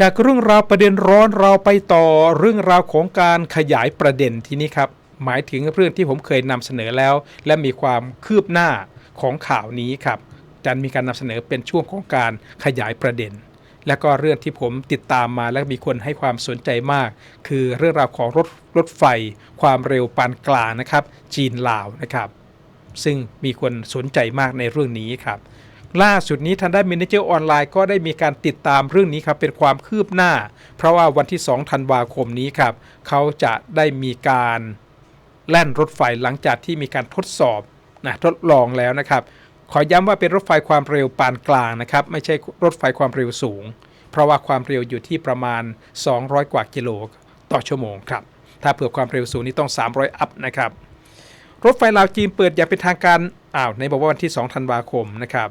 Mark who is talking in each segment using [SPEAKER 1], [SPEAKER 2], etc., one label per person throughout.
[SPEAKER 1] จากเรื่องราวประเด็นร้อนเราไปต่อเรื่องราวของการขยายประเด็นที่นี้ครับ หมายถึงเรื่องที่ผมเคยนำเสนอแล้ว และมีความคืบหน้าของข่าวนี้ครับจะมีการนำเสนอเป็นช่วงของการขยายประเด็น และก็เรื่องที่ผมติดตามมาและมีคนให้ความสนใจมาก คือเรื่องราวของรถรถไฟ ความเร็วปานกลางนะครับ จีนลาวนะครับ ซึ่งมีคนสนใจมากในเรื่องนี้ครับ ล่าสุดนี้ทางด้านมินิเจอร์ออนไลน์ก็ได้มีการติดตามเรื่องนี้ครับเป็นความคืบหน้า เพราะว่าวันที่ 2 ธันวาคมนี้ครับเขาจะได้มีการแล่นรถไฟหลังจากที่มีการทดสอบนะทดลองแล้วนะครับ ขอย้ำว่าเป็นรถไฟความเร็วปานกลางนะครับไม่ใช่รถไฟความเร็วสูง เพราะว่าความเร็วอยู่ที่ประมาณ 200 กว่ากิโลต่อชั่วโมงครับถ้าเผื่อความเร็วสูงนี่ต้อง 300 อัพนะครับรถไฟลาวจีนเปิดอย่างเป็นทางการอ้าวในบอกว่าวันที่ 2 ธันวาคมนะครับ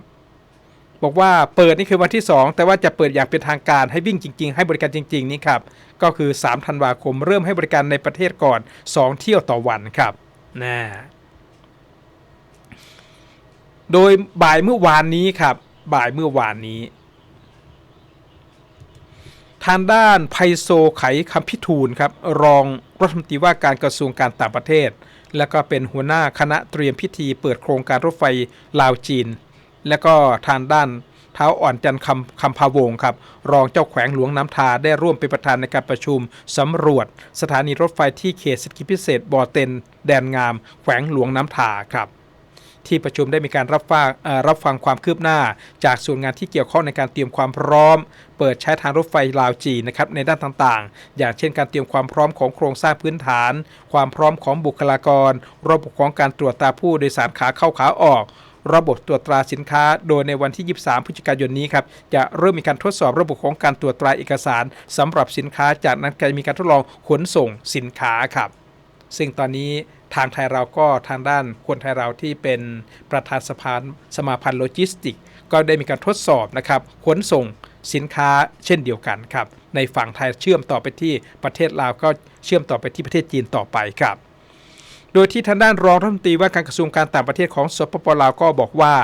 [SPEAKER 1] บอกว่าเปิดนี่คือวันที่ 2 แต่ว่าจะเปิดอย่างเป็นทางการให้วิ่งจริง ๆ ให้บริการจริง ๆ นี่ครับ ก็คือ 3 ธันวาคมเริ่มให้บริการในประเทศก่อน 2 เที่ยวต่อวันครับนะโดยบ่ายเมื่อวานนี้ครับ บ่ายเมื่อวานนี้ ทางด้านไพโซไขคำพิทูลครับ รองรัฐมนตรีว่าการกระทรวงการต่างประเทศ และก็เป็นหัวหน้าคณะเตรียมพิธีเปิดโครงการรถไฟลาวจีน และก็ทางด้านเท้าอ่อนจันทร์คำคำพาวงครับ รองเจ้าแขวงหลวงน้ำทาได้ร่วมเป็นประธานในการประชุมสำรวจ สถานีรถไฟที่เขตเศรษฐกิจพิเศษบ่อเต็นแดนงาม แขวงหลวงน้ำทาครับที่ประชุมได้มีการรับฟังรับฟังความคืบหน้า จากส่วนงานที่เกี่ยวข้องในการเตรียมความพร้อม เปิดใช้ทางรถไฟลาวจีนนะครับในด้านต่างๆ อย่างเช่นการเตรียมความพร้อมของโครงสร้างพื้นฐาน ความพร้อมของบุคลากร ระบบของการตรวจตาผู้โดยสารขาเข้าขาออก ระบบตรวจตราสินค้า โดยในวันที่ 23 พฤศจิกายนนี้ครับจะเริ่มมีการทดสอบระบบของการตรวจตราเอกสารสำหรับสินค้าจากนั้นจะมีการทดลองขนส่งสินค้าครับ ซึ่งตอนนี้ทางไทยเราก็ทางด้านคนไทยเราที่เป็นประธานสภาสมาพันธ์โลจิสติก ก็ได้มีการทดสอบนะครับขนส่งสินค้าเช่นเดียวกันครับ ในฝั่งไทยเชื่อมต่อไปที่ประเทศลาวก็เชื่อมต่อไปที่ประเทศจีนต่อไปครับ โดยที่ทางด้านรองรัฐมนตรีว่าการกระทรวงการต่างประเทศของสปปลาวก็บอกว่า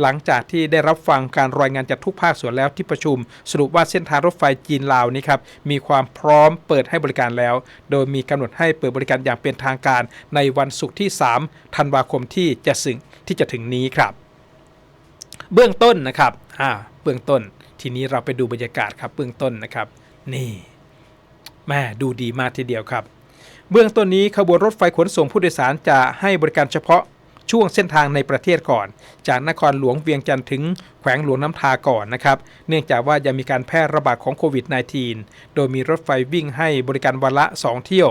[SPEAKER 1] หลังจากที่ได้รับฟังการรายงานจากทุกภาคส่วนแล้วที่ประชุม สรุปว่าเส้นทางรถไฟจีนลาวนี้ครับมีความพร้อมเปิดให้บริการแล้ว โดยมีกำหนดให้เปิดบริการอย่างเป็นทางการในวันศุกร์ที่ 3 ธันวาคมที่จะสึงที่จะถึงนี้ครับ เบื้องต้นนะครับอ่าเบื้องต้น ทีนี้เราไปดูบรรยากาศครับเบื้องต้นนะครับ นี่แม่ดูดีมากทีเดียวครับ เบื้องต้นนี้ขบวนรถไฟขนส่งผู้โดยสารจะให้บริการเฉพาะช่วงเส้นทางในประเทศก่อน จากนครหลวงเวียงจันทร์ถึงแขวงหลวงน้ำทาก่อนนะครับ เนื่องจากว่ายังมีการแพร่ระบาดของโควิด -19 โดยมีรถไฟวิ่งให้บริการวันละ 2 เที่ยว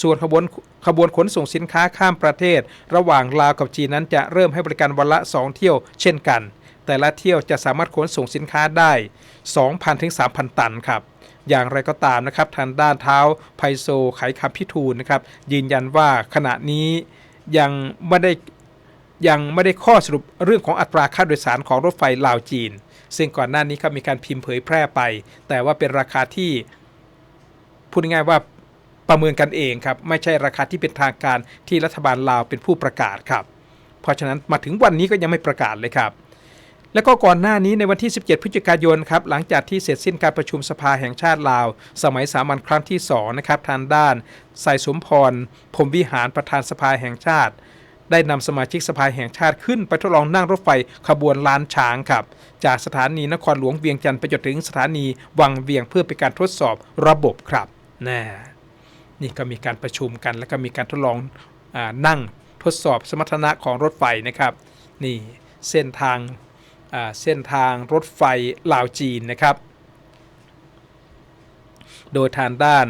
[SPEAKER 1] ส่วนขบวนขบวนขนส่งสินค้าข้ามประเทศ ระหว่างลาวกับจีนนั้นจะเริ่มให้บริการวันละ 2 เที่ยว เช่นกัน แต่ละเที่ยวจะสามารถขนส่งสินค้าได้ 2,000ถึง3,000 ตันครับ อย่างไรก็ตามนะครับทางด้านเท้าไพโซไขคำพิทูลนะครับยืนยันว่าขณะนี้ยังไม่ได้ยังไม่ได้ข้อสรุปเรื่องของอัตราค่าโดยสารของรถไฟลาวจีน ซึ่งก่อนหน้านี้ครับมีการพิมพ์เผยแพร่ไป แต่ว่าเป็นราคาที่พูดง่ายๆว่าประเมินกันเองครับไม่ใช่ราคาที่เป็นทางการที่รัฐบาลลาวเป็นผู้ประกาศครับ เพราะฉะนั้นมาถึงวันนี้ก็ยังไม่ประกาศเลยครับ แล้วก็ก่อนหน้านี้ในวันที่ 17 พฤศจิกายนครับหลังจากที่เสร็จสิ้นการประชุมสภาแห่งชาติลาว สมัยสามัญครั้งที่2นะครับทางด้านสายสมพรพรมวิหารประธานสภาแห่งชาติ ได้นำสมาชิกสภาแห่งชาติขึ้นไปทดลองนั่งรถไฟขบวนล้านช้างครับจากสถานีนครหลวงเวียงจันทร์ไปจนถึงสถานีวังเวียงเพื่อเป็นการทดสอบระบบครับน่นี่ก็มีการประชุมกัน แล้วก็มีการทดลองอนั่งทดสอบสมรรถนะของรถไฟนะครับ นี่เส้นทาง เส้นทางรถไฟลาวจีนนะครับ โดยทางด้าน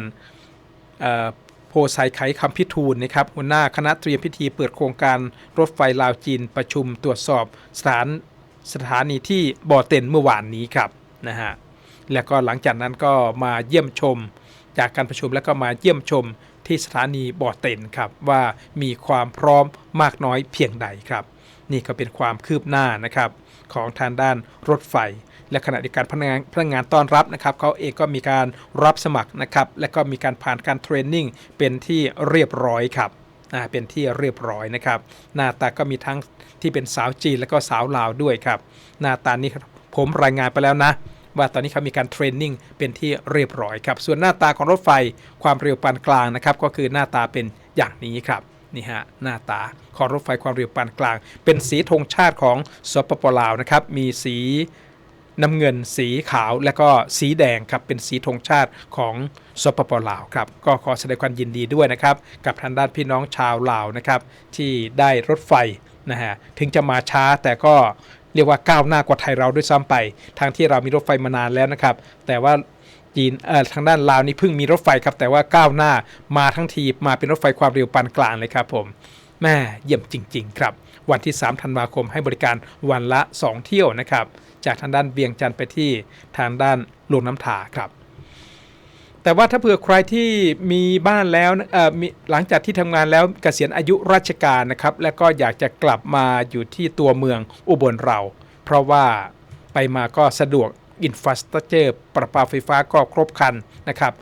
[SPEAKER 1] โพไซไขคำพิทูลนะครับหัวหน้าคณะเตรียมพิธีเปิดโครงการรถไฟลาวจีนประชุมตรวจสอบสถานสถานีที่บ่อเต็นเมื่อวานนี้ครับนะฮะแล้วก็หลังจากนั้นก็มาเยี่ยมชมจากการประชุมแล้วก็มาเยี่ยมชมที่สถานีบ่อเต็นครับว่ามีความพร้อมมากน้อยเพียงใดครับ นี่ก็เป็นความคืบหน้านะครับ ของทางด้านรถไฟ และขณะเดียวกันพนักงานพนักงานต้อนรับนะครับเขาเองก็มีการรับสมัครนะครับและก็มีการผ่านการเทรนนิ่งเป็นที่เรียบร้อยครับเป็นที่เรียบร้อยนะครับ หน้าตาก็มีทั้งที่เป็นสาวจีนและก็สาวลาวด้วยครับ หน้าตานี้ผมรายงานไปแล้วนะว่าตอนนี้เขามีการเทรนนิ่งเป็นที่เรียบร้อยครับ ส่วนหน้าตาของรถไฟความเร็วปานกลางนะครับ ก็คือหน้าตาเป็นอย่างนี้ครับ นี่ฮะหน้าตาของรถไฟความเร็วปานกลาง เป็นสีธงชาติของสปปลาวนะครับมีสีน้ำเงินสีขาวและก็สีแดงครับเป็นสีธงชาติของสปปลาวครับก็ขอแสดงความยินดีด้วยนะครับ กับทางด้านพี่น้องชาวลาวนะครับที่ได้รถไฟนะฮะถึงจะมาช้าแต่ก็เรียกว่าก้าวหน้ากว่าไทยเราด้วยซ้ำไป ทางที่เรามีรถไฟมานานแล้วนะครับ แต่ว่า จีนเอ่อทางด้านลาวนี่เพิ่งมีรถไฟครับแต่ว่าก้าวหน้ามาทั้งทีมาเป็นรถไฟความเร็วปานกลางเลยครับผมแม่เยี่ยมจริง ๆ ครับ วันที่ 3 ธันวาคมให้บริการวันละ 2 เที่ยวนะครับ จากทางด้านเวียงจันทร์ไปที่ทางด้านลงน้ำถาครับ แต่ว่าถ้าเผื่อใครที่มีบ้านแล้วหลังจากที่ทำงานแล้วเกษียณอายุราชการนะครับ และก็อยากจะกลับมาอยู่ที่ตัวเมืองอุบลเรา เพราะว่าไปมาก็สะดวก อินฟราสตรัเจอร์ประปาไฟฟ้าก็ครบคันนะครับ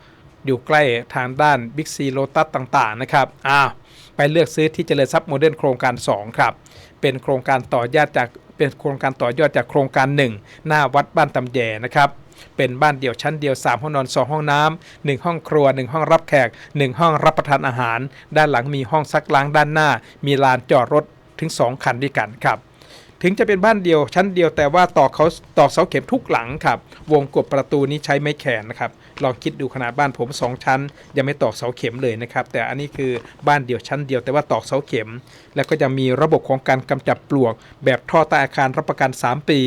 [SPEAKER 1] อยู่ใกล้ทางด้านบิ๊กซีโลตัสต่างๆนะครับอ้าวไปเลือกซื้อที่เจริญทรัพย์โมเดิร์นโครงการ 2 ครับ เป็นโครงการต่อยอดจากเป็นโครงการต่อยอดจากโครงการ 1 หน้าวัดบ้านตำแยนะครับเป็นบ้านเดี่ยวชั้นเดียว 3 ห้องนอน 2 ห้องน้ำ1ห้องครัว 1 ห้องรับแขก 1 ห้องรับประทานอาหาร ด้านหลังมีห้องซักล้างด้านหน้า มีลานจอดรถถึง 2 คันด้วยกันครับ ถึงจะเป็นบ้านเดียวชั้นเดียวแต่ว่าตอกเขาตอกเสาเข็มทุกหลังครับ วงกบประตูนี้ใช้ไม้แขวนนะครับลองคิดดูขนาดบ้านผม 2 ชั้น ยังไม่ตอกเสาเข็มเลยนะครับ แต่อันนี้คือบ้านเดียวชั้นเดียวแต่ว่าตอกเสาเข็ม แล้วก็จะมีระบบของการกำจัดปลวก แบบท่อใต้อาคารรับประกัน 3 ปี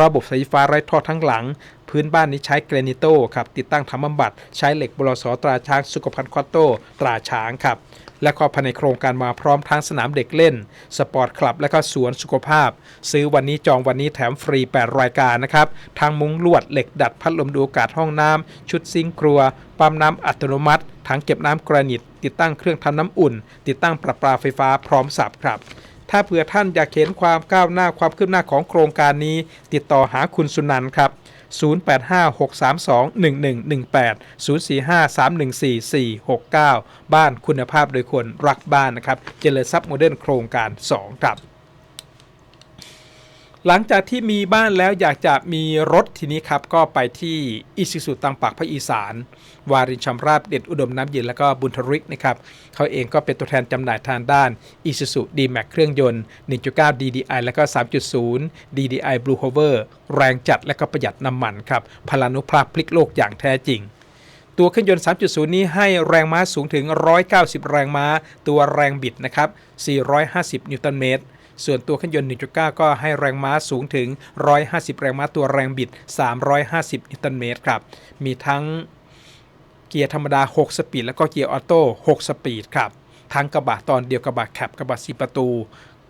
[SPEAKER 1] ระบบไฟฟ้าไร้ท่อทั้งหลัง พื้นบ้านนี้ใช้แกรนิโตครับติดตั้งทำบำบัด ใช้เหล็กบลสตราช้างสุขภัณฑ์ควอตโตตราช้างครับและก็ภายในโครงการมาพร้อมทั้งสนามเด็กเล่น สปอร์ตคลับ และก็สวนสุขภาพ ซื้อวันนี้จองวันนี้แถมฟรี 8 รายการนะครับทางมุ้งลวดเหล็กดัดพัดลมดูอากาศห้องน้ำชุดซิงค์ครัวปั๊มน้ำอัตโนมัติถังเก็บน้ำกรนิต ติดตั้งเครื่องทำน้ำอุ่น ติดตั้งประปาไฟฟ้าพร้อมสับครับถ้าเผื่อท่านอยากเห็นความก้าวหน้าความคืบหน้าของโครงการนี้ ติดต่อหาคุณสุนันท์ครับ 0856321118 045314469 บ้านคุณภาพโดยคนรักบ้านนะครับเจริญทรัพย์โมเดิร์นโครงการ 2 ครับหลังจากที่มีบ้านแล้วอยากจะมีรถทีนี้ครับ ก็ไปที่อิซิสุตังปากภาคอีสาน วารินชำราบเด็ดอุดมน้ำเย็นแล้วก็บุญทริกนะครับเขาเองก็เป็นตัวแทนจำหน่ายทางด้าน i s u z u D-Max เครื่องยนต์ 1.9 DDI แล้วก็ 3.0 DDI Blue Hover แรงจัดและก็ประหยัดน้ำมันครับพลานุภาพพลิกโลกอย่างแท้จริงตัวเครื่องยนต์ 3.0 นี้ให้แรงม้าสูงถึง 190 แรงม้า ตัวแรงบิดนะครับ 450 นิวตันเมตร ส่วนตัวเครื่องยนต์ 1.9 ก็ให้แรงม้าสูงถึง 150 แรงม้า ตัวแรงบิด 350 นิวตันเมตรครับ มีทั้ง เกียร์ธรรมดา 6 สปีด แล้วก็เกียร์ออโต้ 6 สปีดครับ ทั้งกระบะตอนเดียวกระบะแคปกระบะสีประตู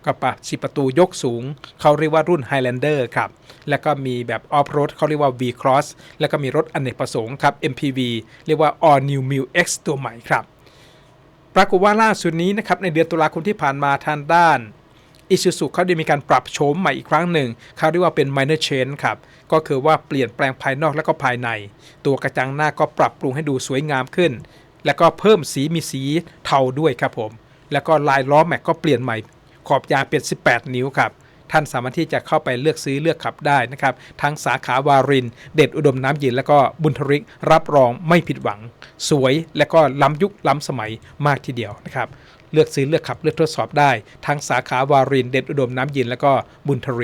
[SPEAKER 1] กระบะสีประตูยกสูง เขาเรียกว่ารุ่น Highlander ครับ แล้วก็มีแบบออฟโรดเขาเรียกว่า V Cross แล้วก็มีรถอเนกประสงค์ครับ MPV เรียกว่า All New m i l X ตัวใหม่ครับ ปรากฏว่าล่าสุดนี้นะครับในเดือนตุลาคมที่ผ่านมาทางด้าน อิซูซุเขาได้มีการปรับโฉมใหม่อีกครั้งหนึ่งเขาเรียกว่าเป็น minor change ครับก็คือว่าเปลี่ยนแปลงภายนอกและก็ภายใน ตัวกระจังหน้าก็ปรับปรุงให้ดูสวยงามขึ้น แล้วก็เพิ่มสีมีสีเทาด้วยครับผม แล้วก็ลายล้อแม็กก็เปลี่ยนใหม่ ขอบยางเป็น 18 นิ้วครับท่านสามารถที่จะเข้าไปเลือกซื้อเลือกขับได้นะครับ ทั้งสาขาวาริน เด็ดอุดมน้ำเย็น แล้วก็บุญทริกรับรองไม่ผิดหวัง สวยและก็ล้ำยุคล้ำสมัยมากทีเดียวนะครับ เลือกซื้อเลือกขับเลือกทดสอบได้ ทั้งสาขาวารินเด็ดอุดมน้ำเย็นแล้วก็บุญทร